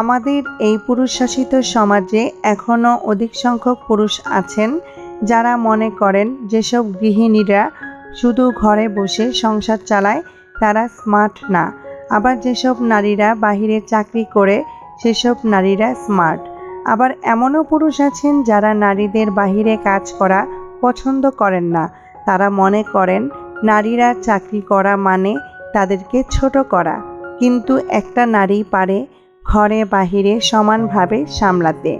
আমাদের এই পুরুষ শাসিত সমাজে এখনও অধিক সংখ্যক পুরুষ আছেন যারা মনে করেন যেসব গৃহিণীরা শুধু ঘরে বসে সংসার চালায়, তারা স্মার্ট না। আবার যেসব নারীরা বাহিরে চাকরি করে, সেসব নারীরা স্মার্ট আবার এমনও পুরুষ আছেন যারা নারীদের বাহিরে কাজ করা পছন্দ করেন না। তারা মনে করেন নারীরা চাকরি করা মানে তাদেরকে ছোট করা। কিন্তু একটা নারী পারে ঘরে বাহিরে সমানভাবে সামলাতে।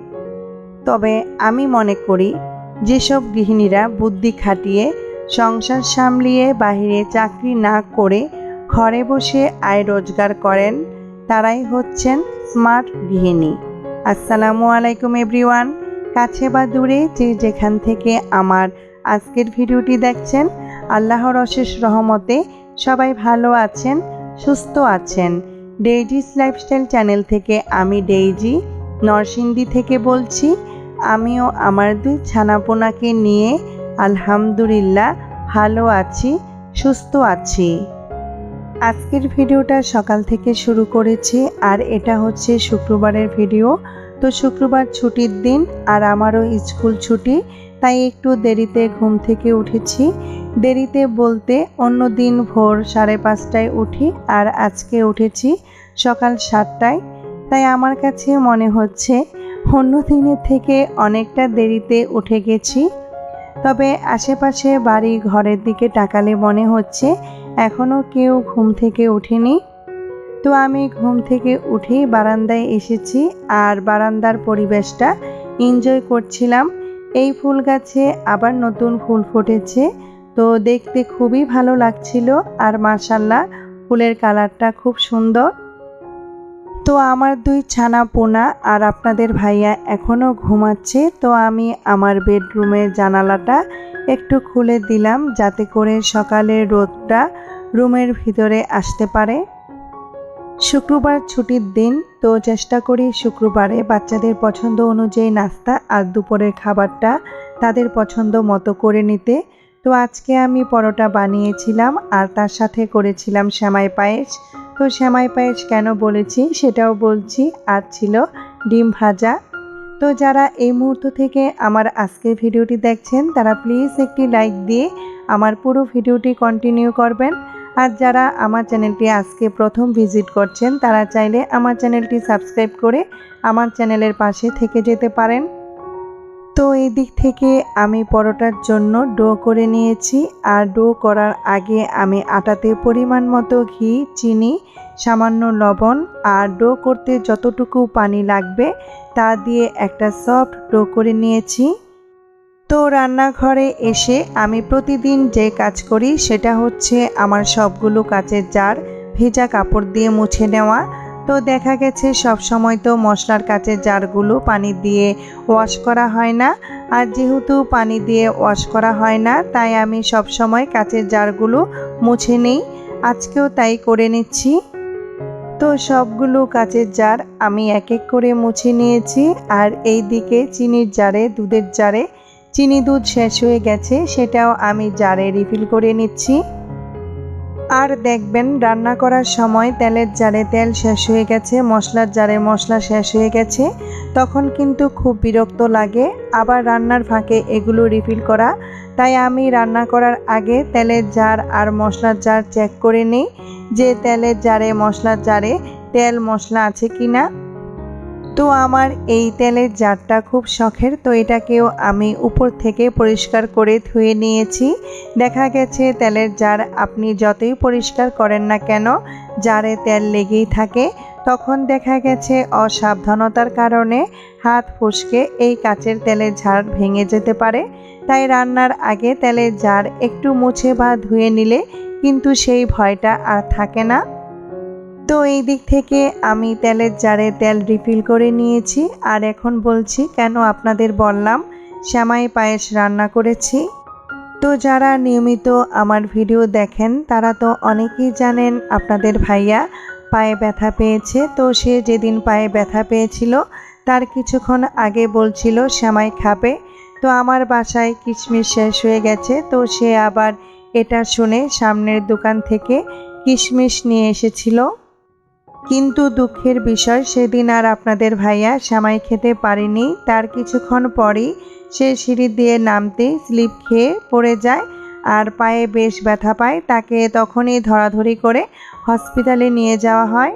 তবে আমি মনে করি, যেসব গৃহিণীরা বুদ্ধি খাটিয়ে সংসার সামলিয়ে বাহিরে চাকরি না করে ঘরে বসে আয় রোজগার করেন, তারাই হচ্ছেন স্মার্ট গৃহিণী। আসসালামু আলাইকুম এভরিওয়ান। কাছে বা দূরে যে যেখান থেকে আমার আজকের ভিডিওটি দেখছেন, আল্লাহর অশেষ রহমতে সবাই ভালো আছেন, সুস্থ আছেন। ডেইজিস লাইফস্টাইল চ্যানেল থেকে আমি ডেইজি নরসিংদী থেকে বলছি, আমিও আমার দুই ছানাপোনাকে নিয়ে আলহামদুলিল্লাহ ভালো আছি, সুস্থ আছি। আজকের ভিডিওটা সকাল থেকে শুরু করেছি, আর এটা হচ্ছে শুক্রবারের ভিডিও। তো শুক্রবার ছুটির দিন, আর আমারও স্কুল ছুটি, তাই একটু দেরিতে ঘুম থেকে উঠেছি। দেরিতে বলতে অন্য দিন ভোর সাড়ে পাঁচটায় উঠি আর আজকে উঠেছি সকাল সাতটায়। তাই আমার কাছে মনে হচ্ছে অন্য দিনের থেকে অনেকটা দেরিতে উঠে গেছি। তবে আশেপাশে বাড়ি ঘরের দিকে তাকালে মনে হচ্ছে এখনও কেউ ঘুম থেকে ওঠেনি। তো আমি ঘুম থেকে উঠেই বারান্দায় এসেছি আর বারান্দার পরিবেশটা এনজয় করছিলাম। এই ফুল গাছে আবার নতুন ফুল ফুটেছে। তো দেখতে খুবই ভালো লাগছিল আর মার্শাল্লাহ ফুলের কালারটা খুব সুন্দর। তো আমার দুই ছানা পোনা আর আপনাদের ভাইয়া এখনও ঘুমাচ্ছে, তো আমি আমার বেডরুমের জানালাটা একটু খুলে দিলাম যাতে করে সকালের রোদটা রুমের ভিতরে আসতে পারে। শুক্রবার ছুটির দিন, তো চেষ্টা করি শুক্রবারে বাচ্চাদের পছন্দ অনুযায়ী নাস্তা আর দুপুরের খাবারটা তাদের পছন্দ মতো করে নিতে। তো আজকে আমি পরোটা বানিয়েছিলাম আর তার সাথে করেছিলাম শ্যামাই পায়েস। তো শ্যামাই পায়েস কেন বলেছি সেটাও বলছি। আর ছিল ডিম ভাজা। তো যারা এই মুহূর্ত থেকে আমার আজকের ভিডিওটি দেখছেন, তারা প্লিজ একটি লাইক দিয়ে আমার পুরো ভিডিওটি কন্টিনিউ করবেন। আর যারা আমার চ্যানেলটি আজকে প্রথম ভিজিট করছেন, তারা চাইলে আমার চ্যানেলটি সাবস্ক্রাইব করে আমার চ্যানেলের পাশে থেকে যেতে পারেন। তো এই দিক থেকে আমি পরোটার জন্য ডো করে নিয়েছি। আর ডো করার আগে আমি আটাতে পরিমাণ মতো ঘি, চিনি, সামান্য লবণ আর ডো করতে যতটুকু পানি লাগবে তা দিয়ে একটা সফট ডো করে নিয়েছি। তো রান্নাঘরে এসে আমি প্রতিদিন যে কাজ করি সেটা হচ্ছে আমার সবগুলো কাচের জার, ভেজা কাপড় দিয়ে মুছে নেওয়া তো দেখা গেছে সব সময় তো মশলার কাচের জারগুলো পানি দিয়ে ওয়াশ করা হয় না। আর যেহেতু পানি দিয়ে ওয়াশ করা হয় না, তাই আমি সব সময় কাচের জারগুলো মুছে নিই। আজকেও তাই করে নিচ্ছি। তো সবগুলো কাচের জার আমি এক এক করে মুছে নিয়েছি। আর এই দিকে চিনির জারে, দুধের জারে, চিনি দুধ শেষ হয়ে গেছে, সেটাও আমি জারে রিফিল করে নিচ্ছি। আর দেখবেন, রান্না করার সময় তেলের জারে তেল শেষ হয়ে গেছে, মশলার জারে মশলা শেষ হয়ে গেছে, তখন কিন্তু খুব বিরক্ত লাগে। আবার রান্নার ফাঁকে এগুলো রিফিল করা। তাই আমি রান্না করার আগে তেলের জার আর মশলার জার চেক করে নিই যে তেলের জারে, মশলার জারে তেল মশলা আছে কি না তো আমার এই তেলের জারটা খুব শখের, তো এটাকেও আমি উপর থেকে পরিষ্কার করে ধুয়ে নিয়েছি। দেখা গেছে তেলের জার আপনি যতই পরিষ্কার করেন না কেন, জারে তেল লেগেই থাকে। তখন দেখা গেছে অসাবধানতার কারণে হাত ফুসকে এই কাচের তেলের ঝাড় ভেঙে যেতে পারে। তাই রান্নার আগে তেলের জার একটু মুছে বা ধুয়ে নিলে কিন্তু সেই ভয়টা আর থাকে না। তো এই দিক থেকে আমি তেলের জারে তেল রিফিল করে নিয়েছি। আর এখন বলছি, কেন আপনাদের বললাম, শ্যামাই পায়েস রান্না করেছি। তো যারা নিয়মিত আমার ভিডিও দেখেন, তারা তো অনেকেই জানেন আপনাদের ভাইয়া পায়ে ব্যথা পেয়েছে। তো সে যেদিন পায়ে ব্যথা পেয়েছিল, তার কিছুক্ষণ আগে বলছিল, শ্যামাই খাবে। তো আমার বাসায় কিশমিশ শেষ হয়ে গেছে। তো সে আবার এটা শুনে সামনের দোকান থেকে কিশমিশ নিয়ে এসেছিল। কিন্তু দুঃখের বিষয়, সেদিন আর আপনাদের ভাইয়া সামাই খেতে পারেনি। তার কিছুক্ষণ পরই সে সিঁড়ি দিয়ে নামতে স্লিপ খেয়ে পড়ে যায় আর পায়ে বেশ ব্যথা পায়। তাকে তখনই ধরাধরি করে হসপিটালে নিয়ে যাওয়া হয়।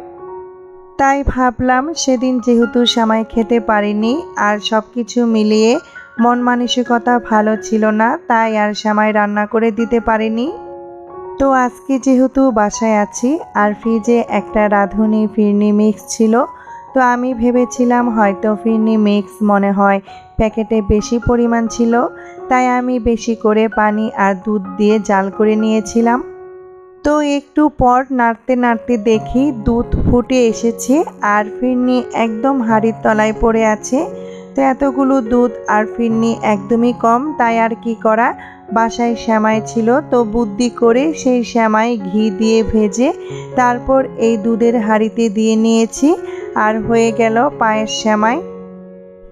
তাই ভাবলাম, সেদিন যেহেতু সামাই খেতে পারিনি আর সব কিছু মিলিয়ে মন মানসিকতা ভালো ছিল না, তাই আর সামাই রান্না করে দিতে পারিনি। তো আজকে যেহেতু বাসায় আছি আর ফ্রিজে একটা রাঁধুনি ফিরনি মিক্স ছিল, তো আমি ভেবেছিলাম হয়তো ফিরনি মিক্স মনে হয় প্যাকেটে বেশি পরিমাণ ছিল, তাই আমি বেশি করে পানি আর দুধ দিয়ে জাল করে নিয়েছিলাম। তো একটু পর নাড়তে নাড়তে দেখি দুধ ফুটে এসেছে আর ফিরনি একদম হাড়ির তলায় পড়ে আছে। তো এতগুলো দুধ আর ফিরনি একদমই কম, তাই আর কি করা? বাসায় শ্যামাই ছিল, তো বুদ্ধি করে সেই শ্যামাই ঘি দিয়ে ভেজে তারপর এই দুধের হাঁড়িতে দিয়ে নিয়েছি। আর হয়ে গেল পায়ের শ্যামাই।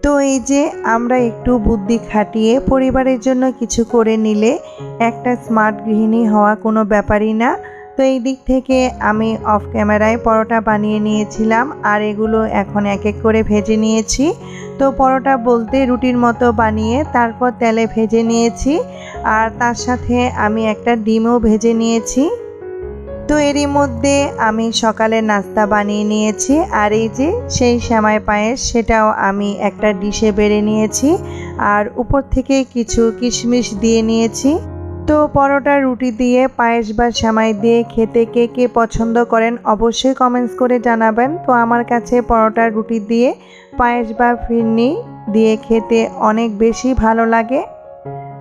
তো এই যে আমরা একটু বুদ্ধি খাটিয়ে পরিবারের জন্য কিছু করে নিলে একটা স্মার্ট গৃহিণী হওয়া কোনো ব্যাপারই না। তো এই দিক থেকে আমি অফ ক্যামেরায় পরোটা বানিয়ে নিয়েছিলাম, আর এগুলো এখন এক এক করে ভেজে নিয়েছি। তো পরোটা বলতে রুটির মতো বানিয়ে তারপর তেলে ভেজে নিয়েছি, আর তার সাথে আমি একটা ডিমও ভেজে নিয়েছি। তো এরই মধ্যে আমি সকালে নাস্তা বানিয়ে নিয়েছি, আর এই যে সেই শ্যামাই পায়েস সেটাও আমি একটা ডিশে বেড়ে নিয়েছি, আর উপর থেকে কিছু কিশমিশ দিয়ে নিয়েছি। তো পরোটা রুটি দিয়ে, পায়েস বা শ্যামাই দিয়ে খেতে কে কে পছন্দ করেন অবশ্যই কমেন্টস করে জানাবেন। তো আমার কাছে পরোটা রুটি দিয়ে, পায়েস বা ফিরনি দিয়ে খেতে অনেক বেশি ভালো লাগে।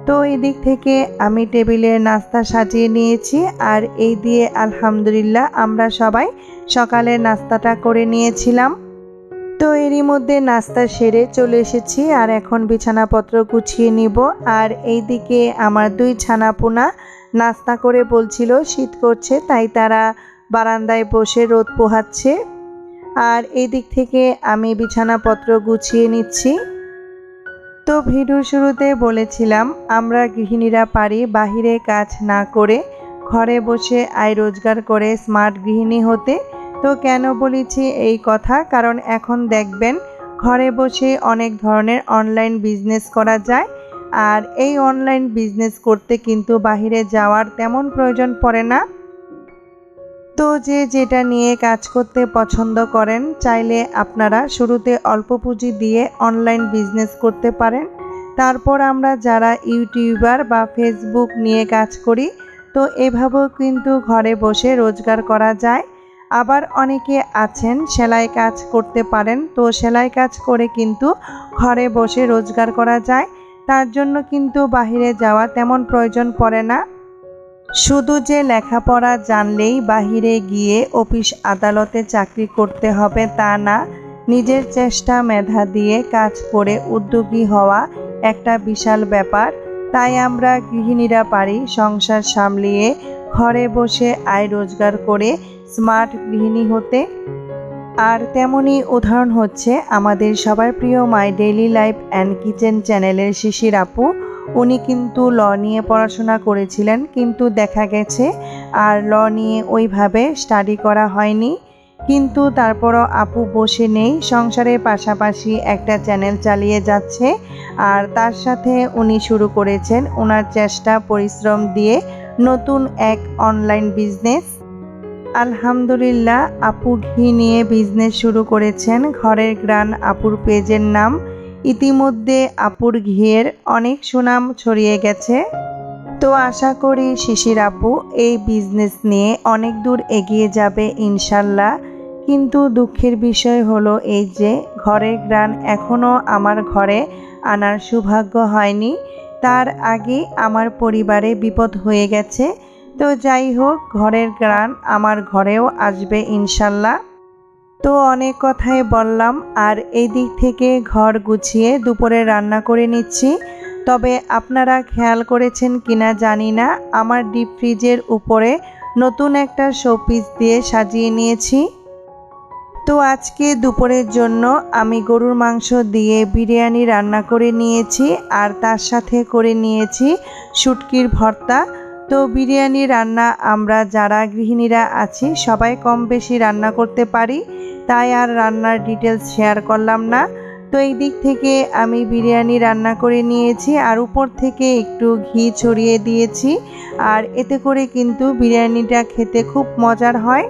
তো এই দিক থেকে আমি টেবিলে নাস্তা সাজিয়ে নিয়েছি আর এই দিয়ে আলহামদুলিল্লাহ আমরা সবাই সকালে নাস্তাটা করে নিয়েছিলাম। তো এরই মধ্যে নাস্তা সেরে চলে এসেছি, আর এখন বিছানাপত্র গুছিয়ে নিব। আর এইদিকে আমার দুই ছানাপোনা নাস্তা করে বলছিল, শীত করছে, তাই তারা বারান্দায় বসে রোদ পোহাচ্ছে। আর এই দিক থেকে আমি বিছানাপত্র গুছিয়ে নিচ্ছি। তো ভিডিওর শুরুতে বলেছিলাম, আমরা গৃহিণীরা পারি বাহিরে কাজ না করে ঘরে বসে আয় রোজগার করে স্মার্ট গৃহিণী হতে। তো কেন বলেছি এই কথা? কারণ এখন দেখবেন ঘরে বসে অনেক ধরনের অনলাইন বিজনেস করা যায়। আর এই অনলাইন বিজনেস করতে কিন্তু বাহিরে যাওয়ার তেমন প্রয়োজন পড়ে না। তো যে যেটা নিয়ে কাজ করতে পছন্দ করেন, চাইলে আপনারা শুরুতে অল্প পুঁজি দিয়ে অনলাইন বিজনেস করতে পারেন। তারপর আমরা যারা ইউটিউবার বা ফেসবুক নিয়ে কাজ করি, তো এভাবেও কিন্তু ঘরে বসে রোজগার করা যায়। আবার অনেকে আছেন, সেলাই কাজ করতে পারেন। তো সেলাই কাজ করে কিন্তু ঘরে বসে রোজগার করা যায়। তার জন্য কিন্তু বাহিরে যাওয়া তেমন প্রয়োজন পড়ে না। শুধু যে লেখাপড়া জানলেই বাহিরে গিয়ে অফিস আদালতে চাকরি করতে হবে তা না, নিজের চেষ্টা মেধা দিয়ে কাজ করে উদ্যোগী হওয়া একটা বিশাল ব্যাপার। তাই আমরা গৃহিণীরা পারি সংসার সামলিয়ে ঘরে বসে আয় রোজগার করে স্মার্ট গৃহিণী হতে। আর তেমনই উদাহরণ হচ্ছে আমাদের সবার প্রিয় my daily life and kitchen চ্যানেলের শিশির আপু। উনি কিন্তু ল নিয়ে পড়াশোনা করেছিলেন, কিন্তু দেখা গেছে আর ল নিয়ে ওইভাবে স্টাডি করা হয়নি। কিন্তু তারপরও আপু বসে নেই, সংসারের পাশাপাশি একটা চ্যানেল চালিয়ে যাচ্ছে। আর তার সাথে উনি শুরু করেছেন ওনার চেষ্টা, পরিশ্রম দিয়ে নতুন এক অনলাইন বিজনেস আলহামদুলিল্লাহ, আপু ঘি নিয়ে বিজনেস শুরু করেছেন। ঘরের গ্রান আপুর পেজের নাম। ইতিমধ্যে আপুর ঘিয়ের অনেক সুনাম ছড়িয়ে গেছে। তো আশা করি শিশির আপু, এই বিজনেস নিয়ে অনেক দূর এগিয়ে যাবে ইনশাল্লাহ। কিন্তু দুঃখের বিষয় হলো এই যে, ঘরের গ্রান এখনও আমার ঘরে আনার সৌভাগ্য হয়নি। তার আগে আমার পরিবারে বিপদ হয়ে গেছে। তো যাই হোক, ঘরের গ্রান আমার ঘরেও আসবে ইনশাল্লাহ। তো অনেক কথাই বললাম, আর এই দিক থেকে ঘর গুছিয়ে দুপুরে রান্না করে নিচ্ছি। তবে আপনারা খেয়াল করেছেন কিনা জানি না, আমার ডিপ ফ্রিজের উপরে নতুন একটা শোপিস দিয়ে সাজিয়ে নিয়েছি। তো আজকে দুপুরের জন্য আমি গরুর মাংস দিয়ে বিরিয়ানি রান্না করে নিয়েছি আর তার সাথে করে নিয়েছি শুটকির ভর্তা। তো বিরিয়ানি রান্না আমরা যারা গৃহিণীরা আছি, সবাই কম বেশি রান্না করতে পারি, তাই আর রান্নার ডিটেলস শেয়ার করলাম না। তো এই দিক থেকে আমি বিরিয়ানি রান্না করে নিয়েছি আর উপর থেকে একটু ঘি ছড়িয়ে দিয়েছি। আর এতে করে কিন্তু বিরিয়ানিটা খেতে খুব মজার হয়।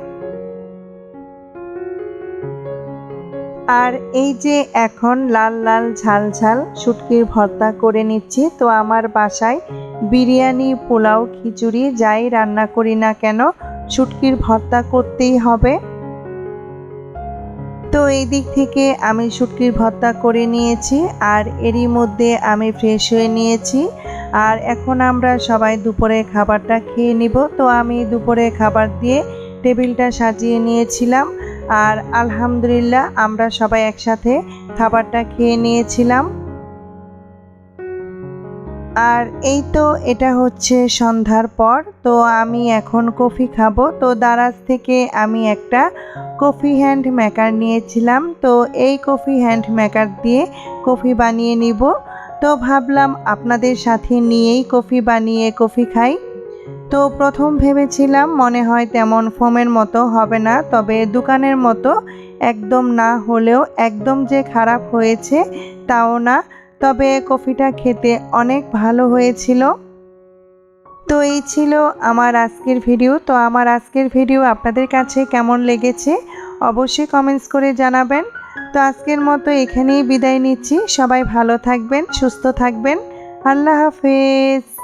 আর এই যে এখন লাল লাল ঝাল ঝাল শুটকির ভর্তা করে নিচ্ছি, তো আমার বাসায় বিরিয়ানি, পোলাও, খিচুড়ি যাই রান্না করি না কেন, শুটকির ভর্তা করতেই হবে। তো এই দিক থেকে আমি শুটকির ভর্তা করে নিয়েছি আর এরই মধ্যে আমি ফ্রেশ হয়ে নিয়েছি। আর এখন আমরা সবাই দুপুরে খাবারটা খেয়ে নিব। তো আমি দুপুরে খাবার দিয়ে টেবিলটা সাজিয়ে নিয়েছিলাম। আর আলহামদুলিল্লাহ আমরা সবাই একসাথে খাবারটা খেয়ে নিয়েছিলাম। আর এই তো এটা হচ্ছে সন্ধ্যার পর, তো আমি এখন কফি খাব। তো দারাজ থেকে আমি একটা কফি হ্যান্ড মেকার নিয়েছিলাম, তো এই কফি হ্যান্ড মেকার দিয়ে কফি বানিয়ে নিব। তো ভাবলাম আপনাদের সাথে নিয়েই কফি বানিয়ে কফি খাই। তো প্রথম ভেবেছিলাম মনে হয় তেমন ফোমের মতো হবে না, তবে দোকানের মতো একদম না হলেও একদম যে খারাপ হয়েছে তাও না, তবে কফিটা খেতে অনেক ভালো হয়েছিল। তো এই ছিল আমার আজকের ভিডিও, তো আমার আজকের ভিডিও আপনাদের কাছে কেমন লেগেছে অবশ্যই কমেন্টস করে জানাবেন। তো আজকের মতো এখানেই বিদায় নিচ্ছি, সবাই ভালো থাকবেন, সুস্থ থাকবেন, আল্লাহ হাফেজ।